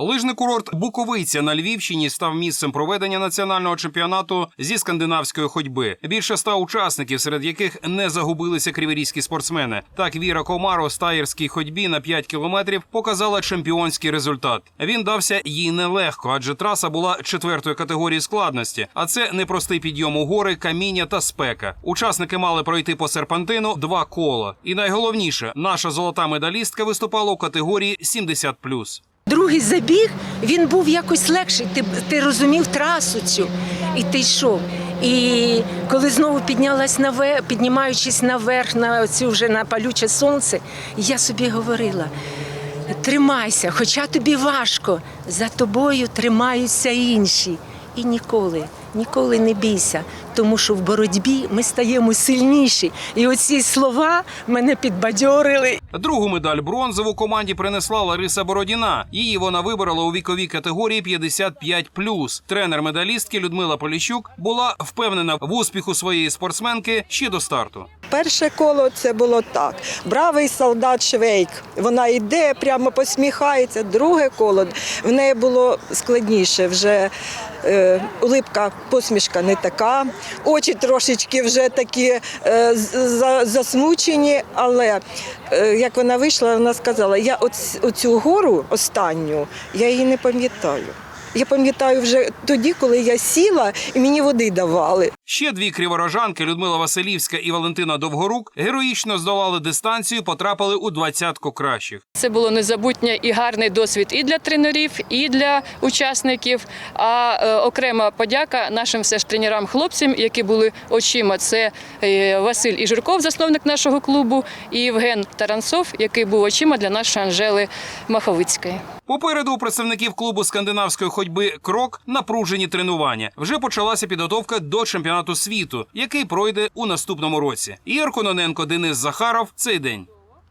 Лижний курорт Буковиця на Львівщині став місцем проведення національного чемпіонату зі скандинавської ходьби. Більше ста учасників, серед яких не загубилися криворізькі спортсмени. Так Віра Комаро у стаєрській ходьбі на 5 кілометрів показала чемпіонський результат. Він дався їй нелегко, адже траса була четвертої категорії складності. А це непростий підйом у гори, каміння та спека. Учасники мали пройти по серпантину два кола. І найголовніше, наша золота медалістка виступала у категорії 70+. Другий забіг він був якось легший. Ти, ти розумів трасу цю, і ти йшов. І коли знову піднялась наверх, піднімаючись наверх на цю вже на палюче сонце, я собі говорила: тримайся, хоча тобі важко, за тобою тримаються інші. І ніколи, ніколи не бійся, тому що в боротьбі ми стаємо сильніші. І оці слова мене підбадьорили. Другу медаль бронзову команді принесла Лариса Бородіна. Її вона вибрала у віковій категорії 55+. Тренер медалістки Людмила Поліщук була впевнена в успіху своєї спортсменки ще до старту. Перше коло це було так. Бравий солдат Швейк. Вона йде, прямо посміхається. Друге коло в неї було складніше. Вже е, улипка, посмішка не така. Очі трошечки вже такі е, за- засмучені, але е, як вона вийшла, вона сказала: я оцю гору останню, я її не пам'ятаю. Я пам'ятаю вже тоді, коли я сіла і мені води давали. Ще дві криворожанки Людмила Василівська і Валентина Довгорук героїчно здолали дистанцію, потрапили у двадцятку кращих. Це було незабутнє і гарний досвід і для тренерів, і для учасників. А е, окрема подяка нашим все ж тренерам-хлопцям, які були очима. Це е, Василь Іжурков, засновник нашого клубу, і Євген Таранцов, який був очима для нашої Анжели Маховицької. Попереду у представників клубу скандинавської ходьби Крок напружені тренування. Вже почалася підготовка до чемпіонату світу, який пройде у наступному році. Ігор Кононенко, Денис Захаров. Цей день.